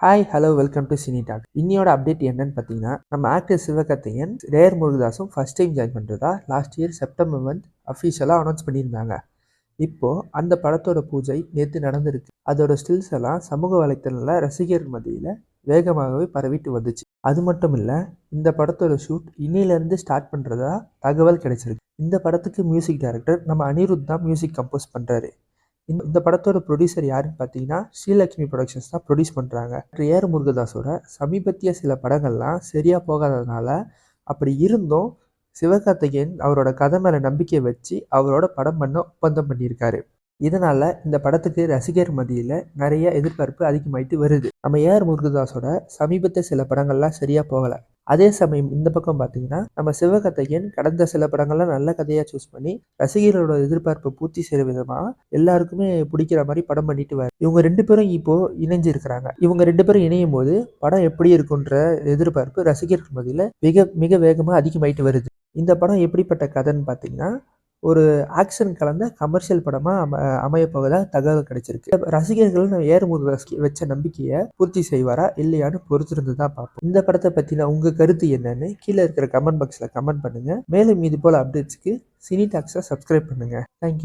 Hi hello welcome to cine talk இன்னியோட update என்னன்னு பார்த்தீங்கன்னா நம்ம ஆக்டர் சிவகார்த்திகேயன் ரேர் முருகதாஸும் ஃபர்ஸ்ட் டைம் ஜாயின் பண்ணுறதா லாஸ்ட் இயர் செப்டம்பர் மந்த் அஃபீஷியலாக அனௌன்ஸ் பண்ணியிருந்தாங்க. இப்போது அந்த படத்தோட பூஜை நேற்று நடந்திருக்கு. அதோட ஸ்டில்ஸ் எல்லாம் சமூக வலைத்தளங்களில் ரசிகர் மத்தியில் வேகமாகவே பரவிட்டு வந்துச்சு. அது மட்டும் இல்லை இந்த படத்தோட ஷூட் இன்னிலேருந்து ஸ்டார்ட் பண்ணுறதா தகவல் கிடைச்சிருக்கு. இந்த படத்துக்கு மியூசிக் டைரக்டர் நம்ம அனிருத் தான் மியூசிக் கம்போஸ் பண்ணுறாரு இந்த இந்த படத்தோட ப்ரொடியூசர் யாருன்னு பார்த்தீங்கன்னா ஸ்ரீலக்ஷ்மி ப்ரொடக்ஷன்ஸ் தான் ப்ரொடியூஸ் பண்ணுறாங்க ஏர் முருகதாஸோட சமீபத்திய சில படங்கள்லாம் சரியாக போகாததுனால அப்படி இருந்தும் சிவகார்த்திகேயன் அவரோட கதை மேலே நம்பிக்கை வச்சு அவரோட படம் பண்ண ஒப்பந்தம் பண்ணியிருக்காரு. இதனால் இந்த படத்துக்கு ரசிகர் மத்தியில் நிறைய எதிர்பார்ப்பு அதிகமாயிட்டு வருது. நம்ம ஏஆர் முருகதாஸோட சமீபத்திய சில படங்கள்லாம் சரியாக போகலை. அதே சமயம் இந்த பக்கம் பார்த்தீங்கன்னா நம்ம சிவகத்தையன் கடந்த சில படங்கள்லாம் நல்ல கதையாக சூஸ் பண்ணி ரசிகர்களோட எதிர்பார்ப்பை பூர்த்தி செய்கிற விதமாக எல்லாருக்குமே பிடிக்கிற மாதிரி படம் பண்ணிட்டு வர இவங்க ரெண்டு பேரும் இப்போ இணைஞ்சிருக்கிறாங்க. இவங்க ரெண்டு பேரும் இணையும் போது படம் எப்படி இருக்குன்ற எதிர்பார்ப்பு ரசிகர்கள் மத்தியில் மிக மிக வேகமாக அதிகமாயிட்டு வருது. இந்த படம் எப்படிப்பட்ட கதைன்னு பார்த்தீங்கன்னா ஒரு ஆக்ஷன் கலந்த கமர்ஷியல் படமாக அம அமைய போவதாக தகவல் கிடைச்சிருக்கு. ரசிகர்கள் நான் முருகதாஸ் வச்ச நம்பிக்கையை பூர்த்தி செய்வாரா இல்லையான்னு பொறுத்திருந்து தான் பார்ப்போம். இந்த படத்தை பற்றின உங்கள் கருத்து என்னன்னு கீழே இருக்கிற கமெண்ட் பாக்ஸில் கமெண்ட் பண்ணுங்கள் மேலும் இது போல் அப்டேட்ஸ்க்கு சினி டாக்ஸை சப்ஸ்கிரைப் பண்ணுங்கள் தேங்க்யூ